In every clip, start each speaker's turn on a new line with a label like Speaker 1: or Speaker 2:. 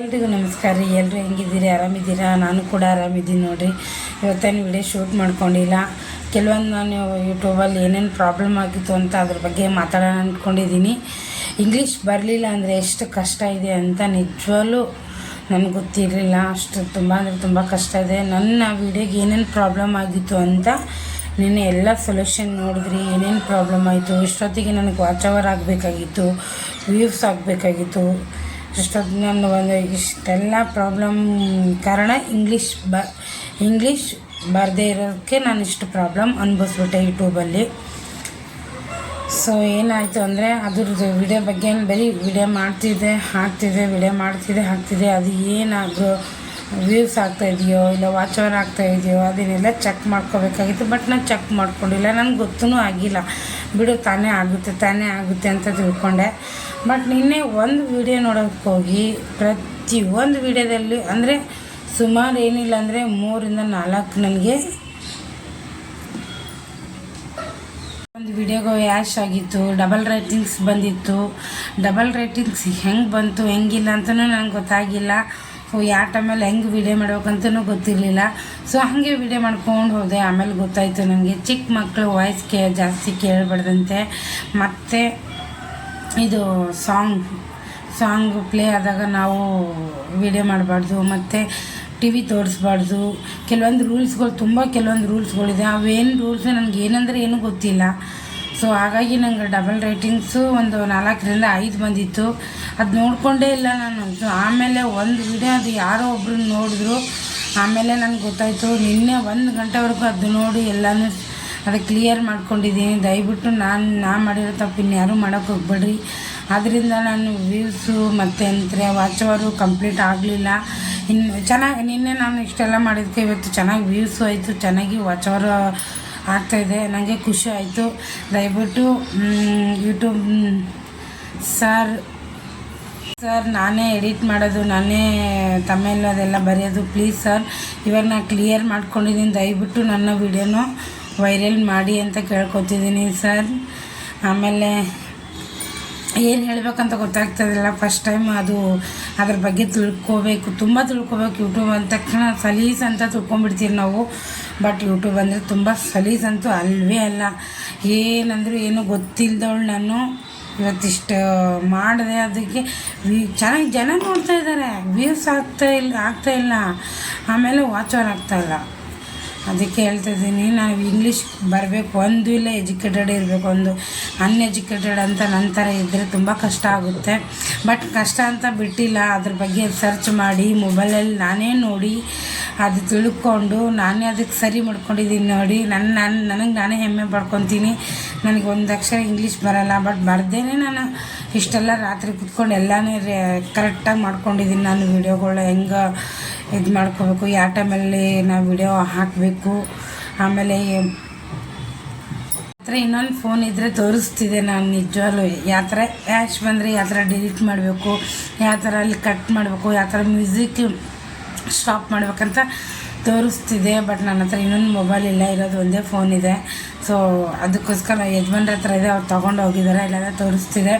Speaker 1: ಎಲ್ರಿಗೂ ನಮಸ್ಕಾರ ರೀ. ಎಲ್ಲರೂ ಹೆಂಗಿದ್ದೀರಿ? ಆರಾಮಿದ್ದೀರಾ? ನಾನು ಕೂಡ ಆರಾಮಿದ್ದೀನಿ ನೋಡಿರಿ. ಇವತ್ತೇನು ವಿಡಿಯೋ ಶೂಟ್ ಮಾಡ್ಕೊಂಡಿಲ್ಲ. ಕೆಲವೊಂದು ನಾನು ಯೂಟ್ಯೂಬಲ್ಲಿ ಏನೇನು ಪ್ರಾಬ್ಲಮ್ ಆಗಿತ್ತು ಅಂತ ಅದ್ರ ಬಗ್ಗೆ ಮಾತಾಡೋಣ ಅಂದ್ಕೊಂಡಿದ್ದೀನಿ ಇಂಗ್ಲೀಷ್ ಬರಲಿಲ್ಲ ಅಂದರೆ ಎಷ್ಟು ಕಷ್ಟ ಇದೆ ಅಂತ ನಿಜವಾಗ್ಲೂ ನನಗೆ ಗೊತ್ತಿರಲಿಲ್ಲ. ಅಷ್ಟು ತುಂಬ ಅಂದರೆ ತುಂಬ ಕಷ್ಟ ಇದೆ. ನನ್ನ ವಿಡಿಯೋಗೆ ಏನೇನು ಪ್ರಾಬ್ಲಮ್ ಆಗಿತ್ತು ಅಂತ ನಿನ್ನೆ ಎಲ್ಲ ಸೊಲ್ಯೂಷನ್ ನೋಡಿದ್ರಿ. ಏನೇನು ಪ್ರಾಬ್ಲಮ್ ಆಯಿತು? ಇಷ್ಟೊತ್ತಿಗೆ ನನಗೆ ವಾಚ್ ಅವರ್ ಆಗಬೇಕಾಗಿತ್ತು ವ್ಯೂಸ್ ಆಗಬೇಕಾಗಿತ್ತು. ಇಷ್ಟೊತ್ತು ನಾನು ಒಂದು ಇಷ್ಟೆಲ್ಲ ಪ್ರಾಬ್ಲಮ್ ಕಾರಣ ಇಂಗ್ಲೀಷ್ ಬ ಇಂಗ್ಲೀಷ್ ಬರದೇ ಇರೋದಕ್ಕೆ ನಾನು ಇಷ್ಟು ಪ್ರಾಬ್ಲಮ್ ಅನುಭವಿಸ್ಬಿಟ್ಟೆ ಯೂಟ್ಯೂಬಲ್ಲಿ ಸೊ ಏನಾಯಿತು ಅಂದರೆ ಅದ್ರದ್ದು ವಿಡಿಯೋ ಬಗ್ಗೆ ಬರೀ ವಿಡಿಯೋ ಮಾಡ್ತಿದ್ದೆ, ಹಾಕ್ತಿದ್ದೆ ವಿಡಿಯೋ ಮಾಡ್ತಿದ್ದೆ, ಹಾಕ್ತಿದ್ದೆ, ಅದು ಏನಾದರೂ ವ್ಯೂಸ್ ಆಗ್ತಾ ಇದೆಯೋ ಇಲ್ಲ ವಾಚ್ ಆಗ್ತಾ ಇದೆಯೋ ಅದನ್ನೆಲ್ಲ ಚೆಕ್ ಮಾಡ್ಕೋಬೇಕಾಗಿತ್ತು ಬಟ್ ನಾನು ಚೆಕ್ ಮಾಡ್ಕೊಂಡಿಲ್ಲ. ನನಗೆ ಗೊತ್ತೂ ಆಗಿಲ್ಲ. ಬಿಡು, ತಾನೇ ಆಗುತ್ತೆ ತಾನೇ ಆಗುತ್ತೆ ಅಂತ ತಿಳ್ಕೊಂಡೆ. ಬಟ್ ನಿನ್ನೆ ಒಂದು ವಿಡಿಯೋ ನೋಡೋಕ್ಕೆ ಹೋಗಿ, ಪ್ರತಿ ಒಂದು ವಿಡಿಯೋದಲ್ಲಿ ಅಂದರೆ ಸುಮಾರು ಏನಿಲ್ಲ ಅಂದರೆ ಮೂರಿಂದ ನಾಲ್ಕು ನನಗೆ ಒಂದು ವಿಡಿಯೋಗೆ ಯಾಶ್ ಆಗಿತ್ತು ಡಬಲ್ ರೇಟಿಂಗ್ಸ್ ಬಂದಿತ್ತು. ಡಬಲ್ ರೇಟಿಂಗ್ಸ್ ಹೆಂಗೆ ಬಂತು, ಹೆಂಗಿಲ್ಲ ಅಂತಲೂ ನನಗೆ ಗೊತ್ತಾಗಿಲ್ಲ. ಸೊ ಯಾವ ಟೈಮಲ್ಲಿ ಹೆಂಗೆ ವಿಡಿಯೋ ಮಾಡ್ಬೇಕಂತನೂ ಗೊತ್ತಿರಲಿಲ್ಲ. ಸೊ ಹಾಗೆ ವಿಡಿಯೋ ಮಾಡ್ಕೊಂಡು ಹೋದೆ. ಆಮೇಲೆ ಗೊತ್ತಾಯಿತು ನನಗೆ ಚಿಕ್ಕ ಮಕ್ಕಳು ವಾಯ್ಸ್ ಕೇ, ಜಾಸ್ತಿ ಕೇಳಬಾರ್ದಂತೆ. ಮತ್ತು ಇದು ಸಾಂಗ್ ಸಾಂಗ್ ಪ್ಲೇ ಆದಾಗ ನಾವು ವಿಡಿಯೋ ಮಾಡಬಾರ್ದು. ಮತ್ತು ಟಿ ವಿ ತೋರಿಸ್ಬಾರ್ದು. ಕೆಲವೊಂದು ರೂಲ್ಸ್ಗಳು ತುಂಬ ಕೆಲವೊಂದು ರೂಲ್ಸ್ಗಳಿದೆ ಅವೇನು ರೂಲ್ಸ್ ನನಗೆ ಏನಂದರೆ ಏನೂ ಗೊತ್ತಿಲ್ಲ. ಸೊ ಹಾಗಾಗಿ ನಂಗೆ ಡಬಲ್ ರೇಟಿಂಗ್ಸು ಒಂದು ನಾಲ್ಕರಿಂದ ಐದು ಬಂದಿತ್ತು. ಅದು ನೋಡಿಕೊಂಡೇ ಇಲ್ಲ ನಾನು. ಆಮೇಲೆ ಒಂದು ವಿಡಿಯೋ ಅದು ಯಾರೋ ಒಬ್ಬರು ನೋಡಿದ್ರು. ಆಮೇಲೆ ನನಗೆ ಗೊತ್ತಾಯಿತು, ನಿನ್ನೆ ಒಂದು ಗಂಟೆವರೆಗೂ ಅದು ನೋಡಿ ಎಲ್ಲನೂ ಅದು ಕ್ಲಿಯರ್ ಮಾಡ್ಕೊಂಡಿದ್ದೀನಿ. ದಯವಿಟ್ಟು ನಾನು, ನಾ ಮಾಡಿರೋ ತಪ್ಪು ಇನ್ಯಾರೂ ಮಾಡೋಕ್ಕೆ ಹೋಗ್ಬೇಡ್ರಿ. ಅದರಿಂದ ನಾನು ವ್ಯೂಸು ಮತ್ತು ಅಂದರೆ ವಾಚವರು ಕಂಪ್ಲೀಟ್ ಆಗಲಿಲ್ಲ. ಇನ್ನು ಚೆನ್ನಾಗಿ, ನಿನ್ನೆ ನಾನು ಇಷ್ಟೆಲ್ಲ ಮಾಡಿದ್ದಕ್ಕೆ ಇವತ್ತು ಚೆನ್ನಾಗಿ ವ್ಯೂಸು ಆಯಿತು. ಚೆನ್ನಾಗಿ ವಾಚವರು ಆಗ್ತಾಯಿದೆ ನನಗೆ ಖುಷಿ ಆಯಿತು. ದಯವಿಟ್ಟು ಯೂಟ್ಯೂಬ್ ಸರ್ ಸರ್, ನಾನೇ ಎಡಿಟ್ ಮಾಡೋದು, ನಾನೇ ತಮಿಳು ಅದೆಲ್ಲ ಬರೆಯೋದು. ಪ್ಲೀಸ್ ಸರ್, ಇವಾಗ ನಾನು ಕ್ಲಿಯರ್ ಮಾಡ್ಕೊಂಡಿದ್ದೀನಿ. ದಯವಿಟ್ಟು ನನ್ನ ವಿಡಿಯೋನು ವೈರಲ್ ಮಾಡಿ ಅಂತ ಕೇಳ್ಕೊತಿದ್ದೀನಿ, ಸರ್. ಆಮೇಲೆ ಏನು ಹೇಳಬೇಕಂತ ಗೊತ್ತಾಗ್ತದಿಲ್ಲ. ಫಸ್ಟ್ ಟೈಮ್ ಅದು ಅದ್ರ ಬಗ್ಗೆ ತಿಳ್ಕೋಬೇಕು, ತುಂಬ ತಿಳ್ಕೊಬೇಕು ಯೂಟ್ಯೂಬ್ ಅಂದ ತಕ್ಷಣ ಸಲೀಸ್ ಅಂತ ತಿಳ್ಕೊಂಬಿಡ್ತೀವಿ ನಾವು. ಬಟ್ ಯೂಟ್ಯೂಬ್ ಅಂದರೆ ತುಂಬ ಸಲೀಸ್ ಅಂತೂ ಅಲ್ವೇ ಅಲ್ಲ. ಏನಂದರೂ ಏನೂ ಗೊತ್ತಿಲ್ಲದವಳು ನಾನು. ಇವತ್ತಿಷ್ಟು ಮಾಡಿದೆ ಅದಕ್ಕೆ ಚೆನ್ನಾಗಿ ಜನ ನೋಡ್ತಾ ಇದ್ದಾರೆ. ವ್ಯೂಸ್ ಆಗ್ತಾ ಇಲ್ಲ ಆಗ್ತಾ ಇಲ್ಲ. ಆಮೇಲೆ ವಾಚ್ ಅವರ್ ಆಗ್ತಾ ಇಲ್ಲ. ಅದಕ್ಕೆ ಹೇಳ್ತಾ ಇದ್ದೀನಿ, ನಾವು ಇಂಗ್ಲೀಷ್ ಬರಬೇಕು, ಒಂದು ಇಲ್ಲ ಎಜುಕೇಟೆಡ್ ಇರಬೇಕು, ಒಂದು ಅನ್ಎಜುಕೇಟೆಡ್ ಅಂತ ನನ್ನ ಥರ ಇದ್ದರೆ ತುಂಬ ಕಷ್ಟ ಆಗುತ್ತೆ. ಬಟ್ ಕಷ್ಟ ಅಂತ ಬಿಟ್ಟಿಲ್ಲ, ಅದ್ರ ಬಗ್ಗೆ ಸರ್ಚ್ ಮಾಡಿ ಮೊಬೈಲಲ್ಲಿ ನಾನೇ ನೋಡಿ, ಅದು ತಿಳ್ಕೊಂಡು, ನಾನೇ ಅದಕ್ಕೆ ಸರಿ ಮಾಡ್ಕೊಂಡಿದ್ದೀನಿ ನೋಡಿ ನನ್ನ ನಾನು, ನನಗೆ ನಾನೇ ಹೆಮ್ಮೆ ಪಡ್ಕೊತೀನಿ. ನನಗೆ ಒಂದು ಅಕ್ಷರ ಇಂಗ್ಲೀಷ್ ಬರಲ್ಲ ಬಟ್ ಬರ್ದೇನೆ ನಾನು ಇಷ್ಟೆಲ್ಲ ರಾತ್ರಿ ಕುತ್ಕೊಂಡು ಎಲ್ಲನೂ ಕರೆಕ್ಟಾಗಿ ಮಾಡ್ಕೊಂಡಿದ್ದೀನಿ ನಾನು ವೀಡಿಯೋಗಳು ಹೆಂಗೆ ಇದು ಮಾಡ್ಕೋಬೇಕು. ಯಾವ ಟೈಮಲ್ಲಿ ನಾವು ವಿಡಿಯೋ ಹಾಕಬೇಕು. ಆಮೇಲೆ ಥರ ಇನ್ನೊಂದು ಫೋನ್ ಇದ್ದರೆ ತೋರಿಸ್ತಿದೆ ನಾನು ನಿಜವಾಗ್ಲೂ. ಯಾವ ಥರ ಆ್ಯಶ್ ಬಂದರೆ ಯಾವ ಥರ ಡಿಲೀಟ್ ಮಾಡಬೇಕು. ಯಾವ ಥರ ಅಲ್ಲಿ ಕಟ್ ಮಾಡಬೇಕು. ಯಾವ ಥರ ಮ್ಯೂಸಿಕ್ ಸ್ಟಾಪ್ ಮಾಡ್ಬೇಕಂತ ತೋರಿಸ್ತಿದೆ. ಬಟ್ ನನ್ನ ಹತ್ರ ಇನ್ನೊಂದು ಮೊಬೈಲ್ ಇಲ್ಲ, ಇರೋದು ಒಂದೇ ಫೋನ್ ಇದೆ. ಸೊ ಅದಕ್ಕೋಸ್ಕರ ಯಜಮಾನ್ರ ಹತ್ರ ಇದೆ, ಅವ್ರು ತೊಗೊಂಡು ಹೋಗಿದ್ದಾರೆ ಎಲ್ಲೆಲ್ಲ ತೋರಿಸ್ತಿದೆ.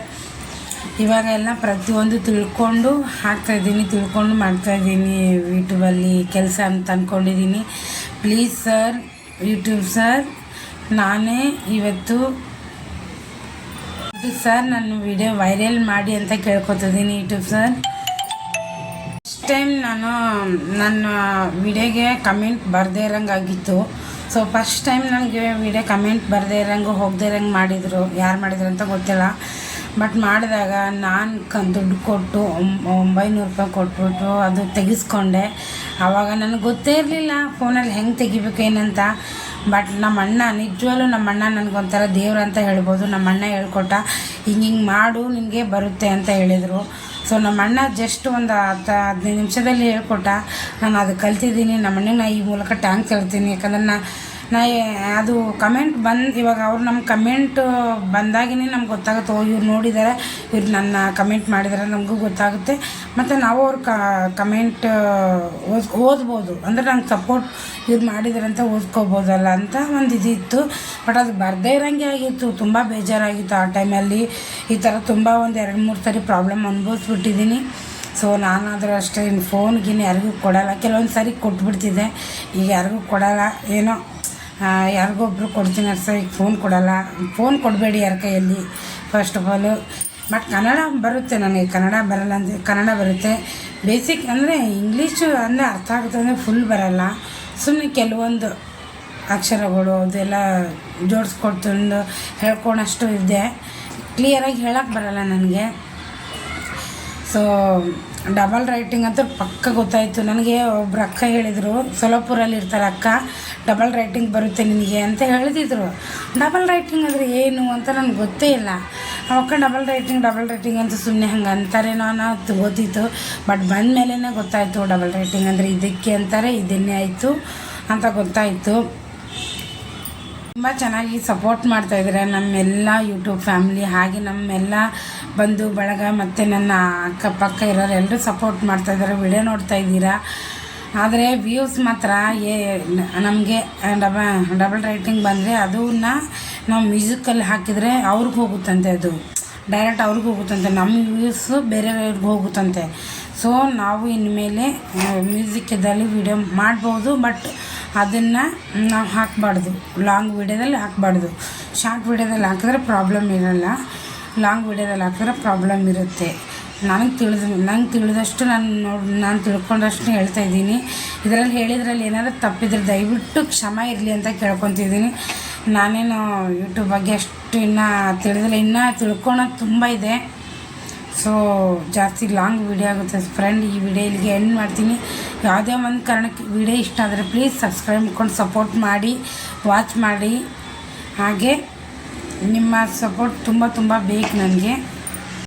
Speaker 1: ಇವಾಗ ಎಲ್ಲ ಪ್ರತಿಯೊಂದು ತಿಳ್ಕೊಂಡು ಹಾಕ್ತಾಯಿದ್ದೀನಿ ತಿಳ್ಕೊಂಡು ಮಾಡ್ತಾಯಿದ್ದೀನಿ ಯೂಟ್ಯೂಬಲ್ಲಿ ಕೆಲಸ ಅಂತ ಅಂದ್ಕೊಂಡಿದ್ದೀನಿ ಪ್ಲೀಸ್ ಸರ್ ಯೂಟ್ಯೂಬ್ ಸರ್ ನಾನೇ ಇವತ್ತು ಸರ್ ನಾನು ವಿಡಿಯೋ ವೈರಲ್ ಮಾಡಿ ಅಂತ ಕೇಳ್ಕೊತಿದ್ದೀನಿ ಯೂಟ್ಯೂಬ್ ಸರ್ ಫಸ್ಟ್ ಟೈಮ್ ನಾನು ನನ್ನ ವಿಡಿಯೋಗೆ ಕಮೆಂಟ್ ಬರದೇ ಇರೋಂಗಾಗಿತ್ತು ಸೊ ಫಸ್ಟ್ ಟೈಮ್ ನನಗೆ ವಿಡಿಯೋ ಕಮೆಂಟ್ ಬರದೇ ಇರೋಂಗೆ, ಹೋಗದೇ ಇರೋಂಗೆ ಮಾಡಿದರು. ಯಾರು ಮಾಡಿದ್ರು ಅಂತ ಗೊತ್ತಿಲ್ಲ. ಬಟ್ ಮಾಡಿದಾಗ ನಾನು ಕ ದುಡ್ಡು ಕೊಟ್ಟು ಒಂಬ, ಒಂಬೈನೂರು ರೂಪಾಯಿ ಕೊಟ್ಬಿಟ್ಟು ಅದು ತೆಗೆಸ್ಕೊಂಡೆ. ಆವಾಗ ನನಗೆ ಗೊತ್ತೇ ಇರಲಿಲ್ಲ ಫೋನಲ್ಲಿ ಹೆಂಗೆ ತೆಗಿಬೇಕು ಏನಂತ. ಬಟ್ ನಮ್ಮ ಅಣ್ಣ ನಿಜವಾಗ್ಲೂ ನಮ್ಮ ಅಣ್ಣ ನನಗೊಂಥರ ದೇವ್ರು ಅಂತ ಹೇಳ್ಬೋದು. ನಮ್ಮ ಅಣ್ಣ ಹೇಳ್ಕೊಟ್ಟ, ಹಿಂಗೆ ಹಿಂಗೆ ಮಾಡು, ನಿನಗೆ ಬರುತ್ತೆ ಅಂತ ಹೇಳಿದರು. ಸೊ ನಮ್ಮ ಅಣ್ಣ ಜಸ್ಟ್ ಒಂದು ಹತ್ತು ಹದಿನೈದು ನಿಮಿಷದಲ್ಲಿ ಹೇಳ್ಕೊಟ್ಟ, ನಾನು ಅದು ಕಲ್ತಿದ್ದೀನಿ ನಮ್ಮ ಅಣ್ಣಗೆ ನಾ ಈ ಮೂಲಕ ಟ್ಯಾಂಕ್ ಹೇಳ್ತೀನಿ. ಯಾಕಂದ್ರೆ ನಾ ನಾ ಅದು ಕಮೆಂಟ್ ಬಂದು, ಇವಾಗ ಅವ್ರು ನಮ್ಮ ಕಮೆಂಟ್ ಬಂದಾಗಿನೇ ನಮ್ಗೆ ಗೊತ್ತಾಗುತ್ತೆ, ಓ, ಇವ್ರು ನೋಡಿದ್ದಾರೆ ಇವ್ರು ನನ್ನ ಕಮೆಂಟ್ ಮಾಡಿದ್ದಾರೆ ನಮಗೂ ಗೊತ್ತಾಗುತ್ತೆ. ಮತ್ತು ನಾವು ಅವ್ರ ಕಮೆಂಟ್ ಓದ್, ಓದ್ಬೋದು. ಅಂದರೆ ನಂಗೆ ಸಪೋರ್ಟ್ ಇವ್ರು ಮಾಡಿದ್ದಾರೆ ಅಂತ ಓದ್ಕೋಬೋದಲ್ಲ ಅಂತ ಒಂದು ಇದಿತ್ತು. ಬಟ್ ಅದು ಬರದೇ ಇರೋಂಗೆ ಆಗಿತ್ತು, ತುಂಬ ಬೇಜಾರಾಗಿತ್ತು ಆ ಟೈಮಲ್ಲಿ ಈ ಥರ ತುಂಬ ಒಂದು ಎರಡು, ಮೂರು ಸರಿ ಪ್ರಾಬ್ಲಮ್ ಅನುಭವಿಸ್ಬಿಟ್ಟಿದ್ದೀನಿ. ಸೊ ನಾನಾದರೂ ಅಷ್ಟೇ ಫೋನ್ಗಿನ್ನು ಯಾರಿಗೂ ಕೊಡೋಲ್ಲ. ಕೆಲವೊಂದು ಸಾರಿ ಕೊಟ್ಬಿಡ್ತಿದ್ದೆ. ಈಗ ಯಾರಿಗೂ ಕೊಡೋಲ್ಲ, ಏನೋ ಯಾರಿಗೊಬ್ರು ಕೊಡ್ತೀನಿ ಅರ್ಸ, ಈಗ ಫೋನ್ ಕೊಡಲ್ಲ. ಫೋನ್ ಕೊಡಬೇಡಿ ಯಾರ ಕೈಯಲ್ಲಿ first of all but Kannada ಬರುತ್ತೆ ನನಗೆ, ಕನ್ನಡ ಬರಲ್ಲ ಅಂದರೆ, ಕನ್ನಡ ಬರುತ್ತೆ. ಬೇಸಿಕ್ ಅಂದರೆ ಇಂಗ್ಲೀಷು ಅಂದರೆ ಅರ್ಥ ಆಗುತ್ತೆ ಅಂದರೆ ಫುಲ್ ಬರಲ್ಲ. ಸುಮ್ಮನೆ ಕೆಲವೊಂದು ಅಕ್ಷರಗಳು, ಅದೆಲ್ಲ ಜೋಡಿಸ್ಕೊಡ್ತಂದು ಹೇಳ್ಕೊಳಷ್ಟು ಇದೆ. ಕ್ಲಿಯರಾಗಿ ಹೇಳಕ್ಕೆ ಬರಲ್ಲ ನನಗೆ. ಸೊ ಡಬಲ್ ರೈಟಿಂಗ್ ಅಂತ ಪಕ್ಕ ಗೊತ್ತಾಯಿತು. ನನಗೆ ಒಬ್ರು ಅಕ್ಕ ಹೇಳಿದರು, ಸೊಲಾಪುರಲ್ಲಿ ಇರ್ತಾರೆ ಅಕ್ಕ ಡಬಲ್ ರೈಟಿಂಗ್ ಬರುತ್ತೆ ನಿನಗೆ ಅಂತ ಹೇಳಿದ್ರು. ಡಬಲ್ ರೈಟಿಂಗ್ ಅಂದರೆ ಏನು ಅಂತ ನನಗೆ ಗೊತ್ತೇ ಇಲ್ಲ. ಅಕ್ಕ ಡಬಲ್ ರೈಟಿಂಗ್ ಡಬಲ್ ರೈಟಿಂಗ್ ಅಂತ ಸುಮ್ಮನೆ ಹಂಗೆ ಅಂತಾರೇನೋ ಅನ್ನೋ ಗೊತ್ತಿತ್ತು ಬಟ್ ಬಂದ ಮೇಲೇ ಗೊತ್ತಾಯಿತು ಡಬಲ್ ರೈಟಿಂಗ್ ಅಂದರೆ ಇದಕ್ಕೆ ಅಂತಾರೆ, ಇದನ್ನೇ ಆಯಿತು ಅಂತ ಗೊತ್ತಾಯಿತು. ತುಂಬ ಚೆನ್ನಾಗಿ ಸಪೋರ್ಟ್ ಮಾಡ್ತಾ ಇದ್ದಾರೆ ನಮ್ಮೆಲ್ಲ ಯೂಟ್ಯೂಬ್ ಫ್ಯಾಮಿಲಿ ಹಾಗೆ ನಮ್ಮೆಲ್ಲ ಬಂಧು, ಬಳಗ ಮತ್ತು ನನ್ನ ಅಕ್ಕಪಕ್ಕ ಇರೋರು ಎಲ್ಲರೂ ಸಪೋರ್ಟ್ ಮಾಡ್ತಾ ಇದ್ದಾರೆ ವಿಡಿಯೋ ನೋಡ್ತಾ ಇದ್ದೀರಾ? ಆದರೆ ವ್ಯೂಸ್ ಮಾತ್ರ ಏ, ನಮಗೆ ಡಬ ಡಬಲ್ ರೈಟಿಂಗ್ ಬಂದರೆ ಅದನ್ನ ನಾವು ಮ್ಯೂಸಿಕಲ್ಲಿ ಹಾಕಿದರೆ ಅವ್ರಿಗೆ ಹೋಗುತ್ತಂತೆ ಅದು. ಡೈರೆಕ್ಟ್ ಅವ್ರಿಗೆ ಹೋಗುತ್ತಂತೆ ನಮ್ಮ ವ್ಯೂಸು ಬೇರೆಯವ್ರಿಗೆ ಹೋಗುತ್ತಂತೆ. ಸೊ ನಾವು ಇನ್ಮೇಲೆ ಮ್ಯೂಸಿಕ್ಕಿದ್ದಲ್ಲಿ ವಿಡಿಯೋ ಮಾಡ್ಬೋದು ಬಟ್ ಅದನ್ನು ನಾವು ಹಾಕಬಾರ್ದು. ಲಾಂಗ್ ವಿಡಿಯೋದಲ್ಲಿ ಹಾಕಬಾರ್ದು. ಶಾರ್ಟ್ ವಿಡಿಯೋದಲ್ಲಿ ಹಾಕಿದ್ರೆ ಪ್ರಾಬ್ಲಮ್ ಇರಲ್ಲ. ಲಾಂಗ್ ವಿಡಿಯೋದಲ್ಲಿ ಹಾಕಿದ್ರೆ ಪ್ರಾಬ್ಲಮ್ ಇರುತ್ತೆ. ನನಗೆ ತಿಳಿದ, ನಂಗೆ ತಿಳಿದಷ್ಟು ನಾನು ನೋಡಿ, ನಾನು ತಿಳ್ಕೊಂಡಷ್ಟು ಹೇಳ್ತಾ ಇದ್ದೀನಿ. ಇದರಲ್ಲಿ ಹೇಳಿದ್ರಲ್ಲಿ ಏನಾದರೂ ತಪ್ಪಿದ್ರೆ ದಯವಿಟ್ಟು ಕ್ಷಮ ಇರಲಿ ಅಂತ ಕೇಳ್ಕೊತಿದ್ದೀನಿ. ನಾನೇನು ಯೂಟ್ಯೂಬ್ ಬಗ್ಗೆ ಅಷ್ಟು ಇನ್ನೂ ತಿಳಿದಿಲ್ಲ. ಇನ್ನೂ ತಿಳ್ಕೊಳೋದು ತುಂಬ ಇದೆ. ಸೊ ಜಾಸ್ತಿ ಲಾಂಗ್ ವಿಡಿಯೋ ಆಗುತ್ತೆ. ಫ್ರೆಂಡ್ ಈ ವಿಡಿಯೋ ಇಲ್ಲಿಗೆ ಎಂಡ್ ಮಾಡ್ತೀನಿ. ಯಾವುದೇ ಒಂದು ಕಾರಣಕ್ಕೆ ವಿಡಿಯೋ ಇಷ್ಟ ಆದರೆ ಪ್ಲೀಸ್ ಸಬ್ಸ್ಕ್ರೈಬ್ ಮಾಡ್ಕೊಂಡು ಸಪೋರ್ಟ್ ಮಾಡಿ ವಾಚ್ ಮಾಡಿ. ಹಾಗೆ ನಿಮ್ಮ ಸಪೋರ್ಟ್ ತುಂಬ ತುಂಬ ಬೇಕು ನನಗೆ.